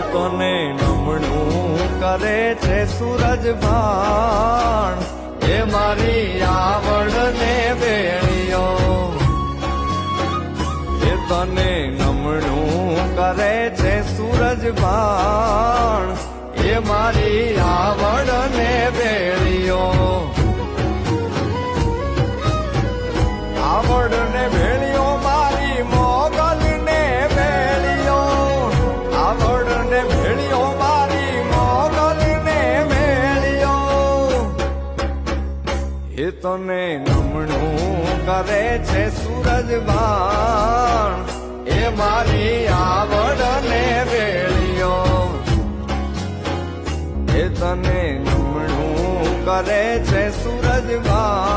તને નમણું કરે છે સૂરજ ભાણ. એ મારી આવડ ને બેળીઓ એ તને નમણું કરે છે સૂરજ ભાણ. એ મારી એ તને નમણું કરે છે સૂરજ બાણ એ મારી આવડ ને ભેળીઓ એ તને નમણું કરે છે સૂરજ બાણ